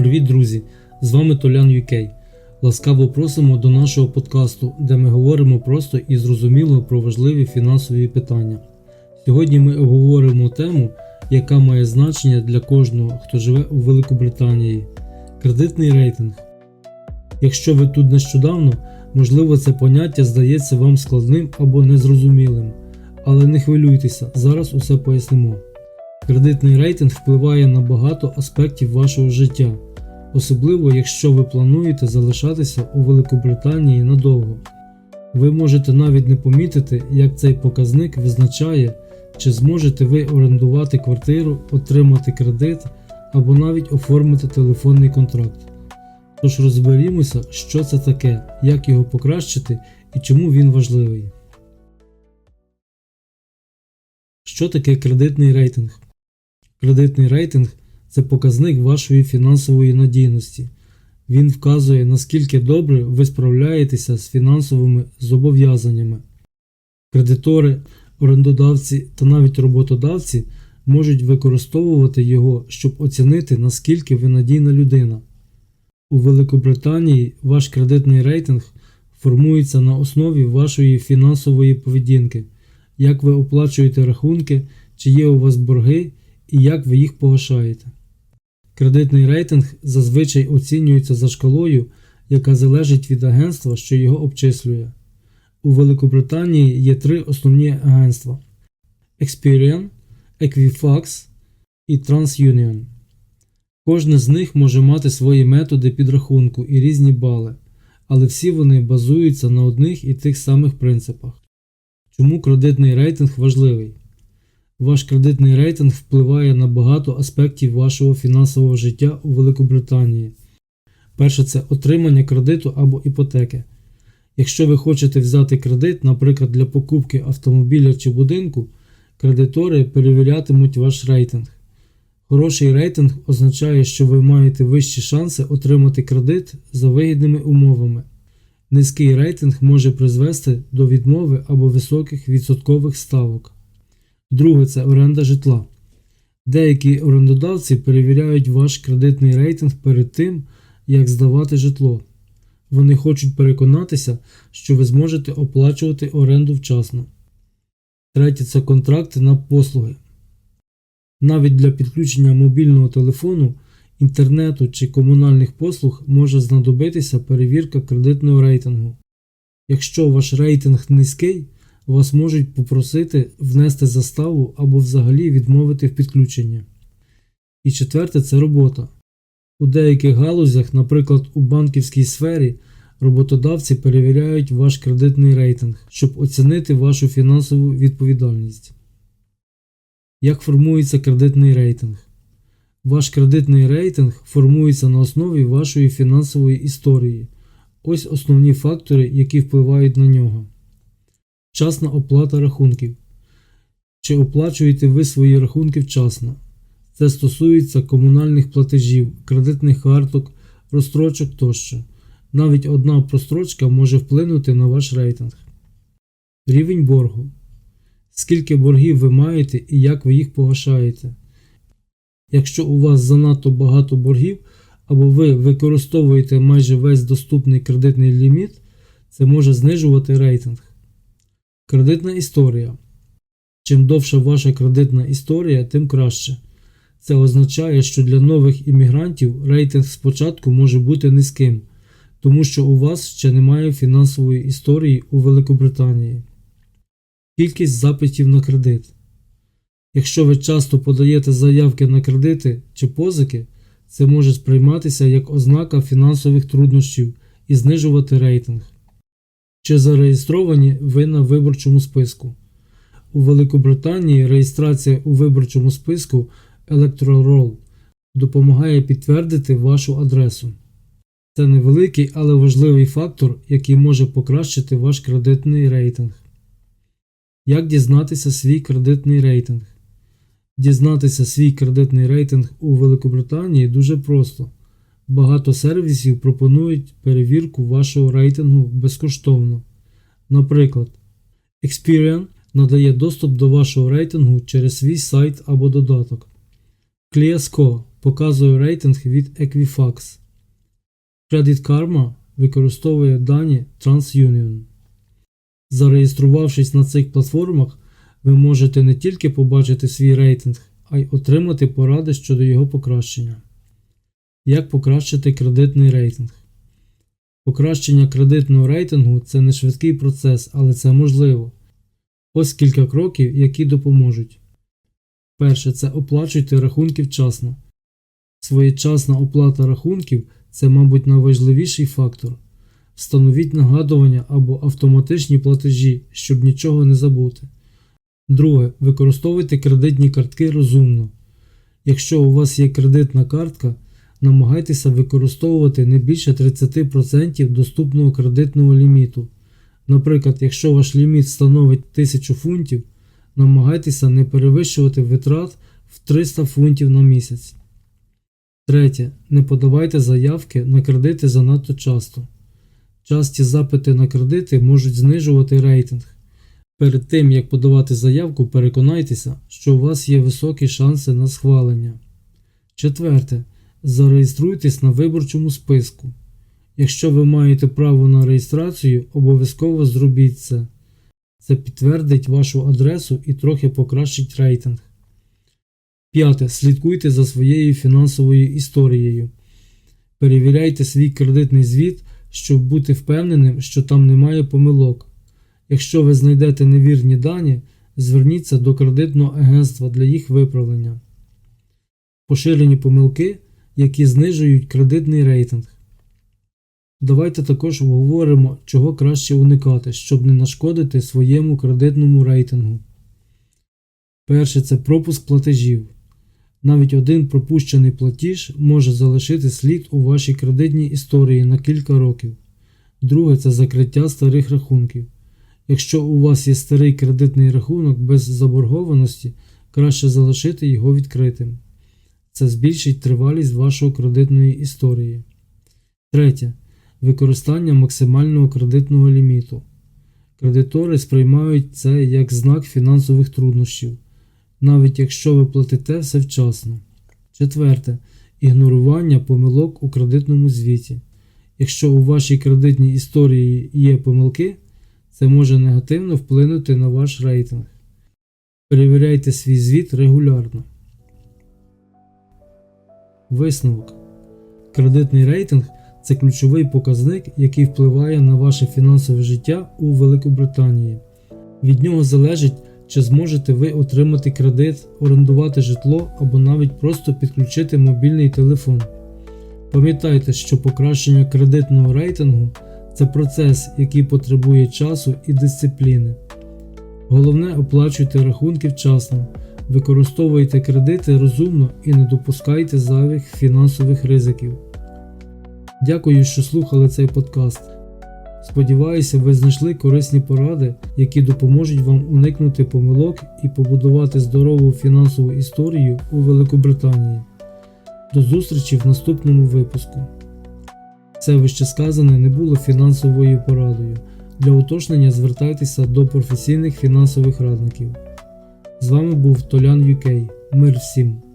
Привіт, друзі! З вами Толян UK. Ласкаво просимо до нашого подкасту, де ми говоримо просто і зрозуміло про важливі фінансові питання. Сьогодні ми обговоримо тему, яка має значення для кожного, хто живе у Великобританії кредитний рейтинг. Якщо ви тут нещодавно, можливо, це поняття здається вам складним або незрозумілим. Але не хвилюйтеся, зараз усе пояснимо. Кредитний рейтинг впливає на багато аспектів вашого життя, особливо якщо ви плануєте залишатися у Великобританії надовго. Ви можете навіть не помітити, як цей показник визначає, чи зможете ви орендувати квартиру, отримати кредит або навіть оформити телефонний контракт. Тож розберімося, що це таке, як його покращити і чому він важливий. Що таке кредитний рейтинг? Кредитний рейтинг це показник вашої фінансової надійності. Він вказує, наскільки добре ви справляєтеся з фінансовими зобов'язаннями. Кредитори, орендодавці та навіть роботодавці можуть використовувати його, щоб оцінити, наскільки ви надійна людина. У Великобританії ваш кредитний рейтинг формується на основі вашої фінансової поведінки, як ви оплачуєте рахунки, чи є у вас борги і як ви їх погашаєте. Кредитний рейтинг зазвичай оцінюється за шкалою, яка залежить від агентства, що його обчислює. У Великобританії є три основні агентства: Experian, Equifax і TransUnion. Кожне з них може мати свої методи підрахунку і різні бали, але всі вони базуються на одних і тих самих принципах. Чому кредитний рейтинг важливий? Ваш кредитний рейтинг впливає на багато аспектів вашого фінансового життя у Великобританії. Перше це отримання кредиту або іпотеки. Якщо ви хочете взяти кредит, наприклад, для покупки автомобіля чи будинку, кредитори перевірятимуть ваш рейтинг. Хороший рейтинг означає, що ви маєте вищі шанси отримати кредит за вигідними умовами. Низький рейтинг може призвести до відмови або високих відсоткових ставок. Друге це оренда житла. Деякі орендодавці перевіряють ваш кредитний рейтинг перед тим, як здавати житло. Вони хочуть переконатися, що ви зможете оплачувати оренду вчасно. Третє це контракти на послуги. Навіть для підключення мобільного телефону, інтернету чи комунальних послуг може знадобитися перевірка кредитного рейтингу. Якщо ваш рейтинг низький, вас можуть попросити внести заставу або взагалі відмовити в підключенні. І четверте це робота. У деяких галузях, наприклад, у банківській сфері, роботодавці перевіряють ваш кредитний рейтинг, щоб оцінити вашу фінансову відповідальність. Як формується кредитний рейтинг? Ваш кредитний рейтинг формується на основі вашої фінансової історії. Ось основні фактори, які впливають на нього. Вчасна оплата рахунків. Чи оплачуєте ви свої рахунки вчасно? Це стосується комунальних платежів, кредитних карток, розстрочок тощо. Навіть одна прострочка може вплинути на ваш рейтинг. Рівень боргу. Скільки боргів ви маєте і як ви їх погашаєте. Якщо у вас занадто багато боргів, або ви використовуєте майже весь доступний кредитний ліміт, це може знижувати рейтинг. Кредитна історія. Чим довша ваша кредитна історія, тим краще. Це означає, що для нових іммігрантів рейтинг спочатку може бути низьким, тому що у вас ще немає фінансової історії у Великобританії. Кількість запитів на кредит. Якщо ви часто подаєте заявки на кредити чи позики, це може сприйматися як ознака фінансових труднощів і знижувати рейтинг. Чи зареєстровані ви на виборчому списку? У Великобританії реєстрація у виборчому списку Electoral допомагає підтвердити вашу адресу. Це невеликий, але важливий фактор, який може покращити ваш кредитний рейтинг. Як дізнатися свій кредитний рейтинг? Дізнатися свій кредитний рейтинг у Великобританії дуже просто. Багато сервісів пропонують перевірку вашого рейтингу безкоштовно. Наприклад, Experian надає доступ до вашого рейтингу через свій сайт або додаток. ClearScore показує рейтинг від Equifax. Credit Karma використовує дані TransUnion. Зареєструвавшись на цих платформах, ви можете не тільки побачити свій рейтинг, а й отримати поради щодо його покращення. Як покращити кредитний рейтинг? Покращення кредитного рейтингу це не швидкий процес, але це можливо. Ось кілька кроків, які допоможуть. Перше це оплачуйте рахунки вчасно. Своєчасна оплата рахунків це, мабуть, найважливіший фактор. Встановіть нагадування або автоматичні платежі, щоб нічого не забути. Друге. Використовуйте кредитні картки розумно. Якщо у вас є кредитна картка, намагайтеся використовувати не більше 30% доступного кредитного ліміту. Наприклад, якщо ваш ліміт становить 1000 фунтів, намагайтеся не перевищувати витрат в 300 фунтів на місяць. Третє. Не подавайте заявки на кредити занадто часто. Часті запити на кредити можуть знижувати рейтинг. Перед тим як подавати заявку, переконайтеся, що у вас є високі шанси на схвалення. Четверте. Зареєструйтесь на виборчому списку. Якщо ви маєте право на реєстрацію, обов'язково зробіть це. Це підтвердить вашу адресу і трохи покращить рейтинг. П'яте. Слідкуйте за своєю фінансовою історією. Перевіряйте свій кредитний звіт, щоб бути впевненим, що там немає помилок. Якщо ви знайдете невірні дані, зверніться до кредитного агентства для їх виправлення. Поширені помилки, які знижують кредитний рейтинг. Давайте також обговоримо, чого краще уникати, щоб не нашкодити своєму кредитному рейтингу. Перше це пропуск платежів. Навіть один пропущений платіж може залишити слід у вашій кредитній історії на кілька років. Друге це закриття старих рахунків. Якщо у вас є старий кредитний рахунок без заборгованості, краще залишити його відкритим. Це збільшить тривалість вашої кредитної історії. Третє. Використання максимального кредитного ліміту. Кредитори сприймають це як знак фінансових труднощів, навіть якщо ви платите все вчасно. Четверте. Ігнорування помилок у кредитному звіті. Якщо у вашій кредитній історії є помилки, це може негативно вплинути на ваш рейтинг. Перевіряйте свій звіт регулярно. Висновок. Кредитний рейтинг це ключовий показник, який впливає на ваше фінансове життя у Великобританії. Від нього залежить, чи зможете ви отримати кредит, орендувати житло або навіть просто підключити мобільний телефон. Пам'ятайте, що покращення кредитного рейтингу це процес, який потребує часу і дисципліни. Головне оплачуйте рахунки вчасно, використовуйте кредити розумно і не допускайте зайвих фінансових ризиків. Дякую, що слухали цей подкаст. Сподіваюся, ви знайшли корисні поради, які допоможуть вам уникнути помилок і побудувати здорову фінансову історію у Великобританії. До зустрічі в наступному випуску. Це вище сказане не було фінансовою порадою. Для уточнення звертайтеся до професійних фінансових радників. З вами був Толян UK. Мир всім!